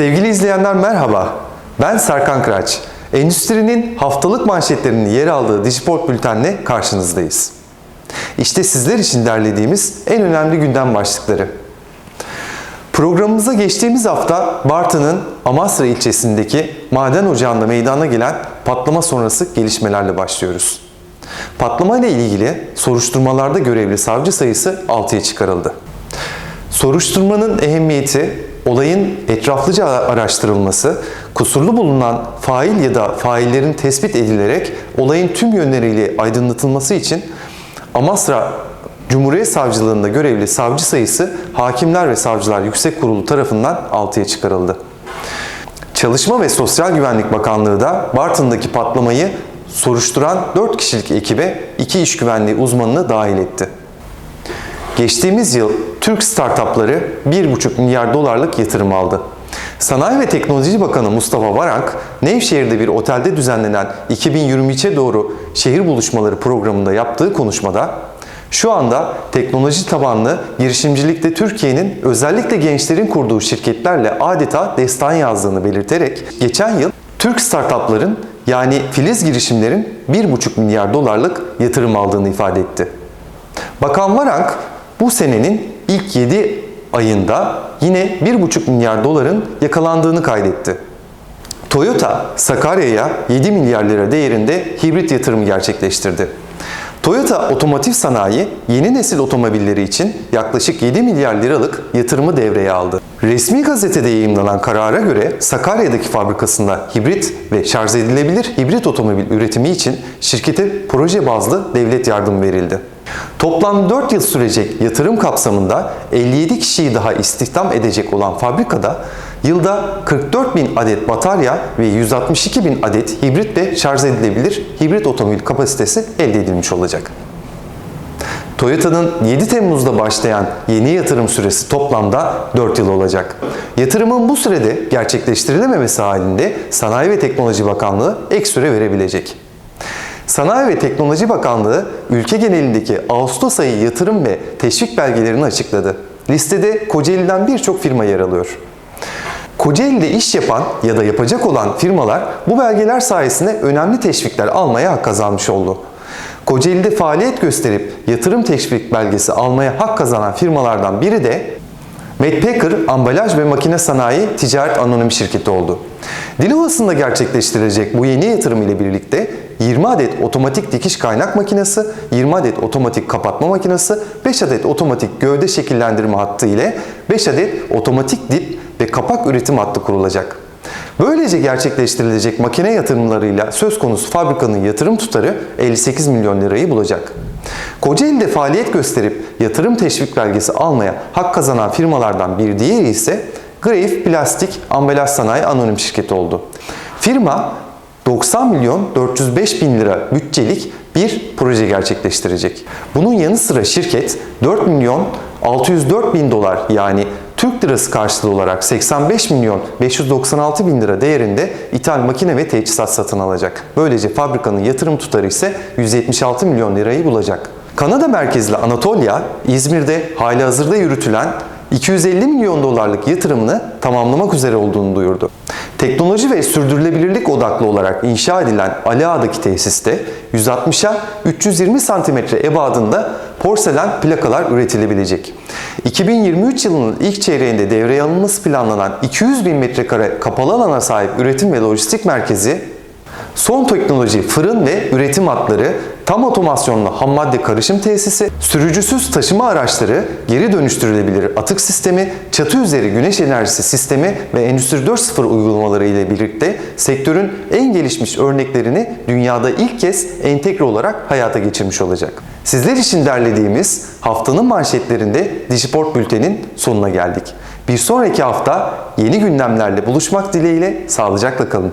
Sevgili izleyenler merhaba. Ben Serkan Kıraç. Endüstrinin haftalık manşetlerinin yer aldığı Dijiport Bülten'le karşınızdayız. İşte sizler için derlediğimiz en önemli gündem başlıkları. Programımıza geçtiğimiz hafta Bartın'ın Amasra ilçesindeki maden ocağında meydana gelen patlama sonrası gelişmelerle başlıyoruz. Patlama ile ilgili soruşturmalarda görevli savcı sayısı 6'ya çıkarıldı. Soruşturmanın ehemmiyeti olayın etraflıca araştırılması, kusurlu bulunan fail ya da faillerin tespit edilerek olayın tüm yönleriyle aydınlatılması için Amasra Cumhuriyet Savcılığında görevli savcı sayısı Hakimler ve Savcılar Yüksek Kurulu tarafından 6'ya çıkarıldı. Çalışma ve Sosyal Güvenlik Bakanlığı da Bartın'daki patlamayı soruşturan 4 kişilik ekibe 2 iş güvenliği uzmanını dahil etti. Geçtiğimiz yıl Türk startupları 1,5 milyar dolarlık yatırım aldı. Sanayi ve Teknoloji Bakanı Mustafa Varank, Nevşehir'de bir otelde düzenlenen 2023'e doğru şehir buluşmaları programında yaptığı konuşmada şu anda teknoloji tabanlı girişimcilikte Türkiye'nin özellikle gençlerin kurduğu şirketlerle adeta destan yazdığını belirterek geçen yıl Türk startupların yani filiz girişimlerin 1,5 milyar dolarlık yatırım aldığını ifade etti. Bakan Varank bu senenin ilk 7 ayında yine 1,5 milyar doların yakalandığını kaydetti. Toyota, Sakarya'ya 7 milyar lira değerinde hibrit yatırımı gerçekleştirdi. Toyota Otomotiv Sanayi yeni nesil otomobilleri için yaklaşık 7 milyar liralık yatırımı devreye aldı. Resmi gazetede yayımlanan karara göre Sakarya'daki fabrikasında hibrit ve şarj edilebilir hibrit otomobil üretimi için şirkete proje bazlı devlet yardım verildi. Toplam 4 yıl sürecek yatırım kapsamında 57 kişiyi daha istihdam edecek olan fabrikada yılda 44 bin adet batarya ve 162 bin adet hibrit ve şarj edilebilir hibrit otomobil kapasitesi elde edilmiş olacak. Toyota'nın 7 Temmuz'da başlayan yeni yatırım süresi toplamda 4 yıl olacak. Yatırımın bu sürede gerçekleştirilememesi halinde Sanayi ve Teknoloji Bakanlığı ek süre verebilecek. Sanayi ve Teknoloji Bakanlığı ülke genelindeki Ağustos ayı yatırım ve teşvik belgelerini açıkladı. Listede Kocaeli'den birçok firma yer alıyor. Kocaeli'de iş yapan ya da yapacak olan firmalar bu belgeler sayesinde önemli teşvikler almaya hak kazanmış oldu. Kocaeli'de faaliyet gösterip yatırım teşvik belgesi almaya hak kazanan firmalardan biri de Medpacker Ambalaj ve Makine Sanayi Ticaret Anonim Şirketi oldu. Dilovası'nda gerçekleştirilecek bu yeni yatırım ile birlikte 20 adet otomatik dikiş kaynak makinesi, 20 adet otomatik kapatma makinesi, 5 adet otomatik gövde şekillendirme hattı ile 5 adet otomatik dip ve kapak üretim hattı kurulacak. Böylece gerçekleştirilecek makine yatırımlarıyla söz konusu fabrikanın yatırım tutarı 58 milyon lirayı bulacak. Kocaeli'de faaliyet gösterip yatırım teşvik belgesi almaya hak kazanan firmalardan bir diğeri ise Greif Plastik Ambalaj Sanayi Anonim Şirketi oldu. Firma 90 milyon 405 bin lira bütçelik bir proje gerçekleştirecek. Bunun yanı sıra şirket 4 milyon 604 bin dolar yani Türk lirası karşılığı olarak 85 milyon 596 bin lira değerinde ithal makine ve teçhizat satın alacak. Böylece fabrikanın yatırım tutarı ise 176 milyon lirayı bulacak. Kanada merkezli Anatolia, İzmir'de hali hazırda yürütülen 250 milyon dolarlık yatırımını tamamlamak üzere olduğunu duyurdu. Teknoloji ve sürdürülebilirlik odaklı olarak inşa edilen Ali Ağa'daki tesiste 160'a 320 cm ebadında porselen plakalar üretilebilecek. 2023 yılının ilk çeyreğinde devreye alınması planlanan 200 bin metrekare kapalı alana sahip üretim ve lojistik merkezi Son teknoloji fırın ve üretim hatları, tam otomasyonlu ham madde karışım tesisi, sürücüsüz taşıma araçları, geri dönüştürülebilir atık sistemi, çatı üzeri güneş enerjisi sistemi ve Endüstri 4.0 uygulamaları ile birlikte sektörün en gelişmiş örneklerini dünyada ilk kez entegre olarak hayata geçirmiş olacak. Sizler için derlediğimiz haftanın manşetlerinde Dijiport Bülten'in sonuna geldik. Bir sonraki hafta yeni gündemlerle buluşmak dileğiyle sağlıcakla kalın.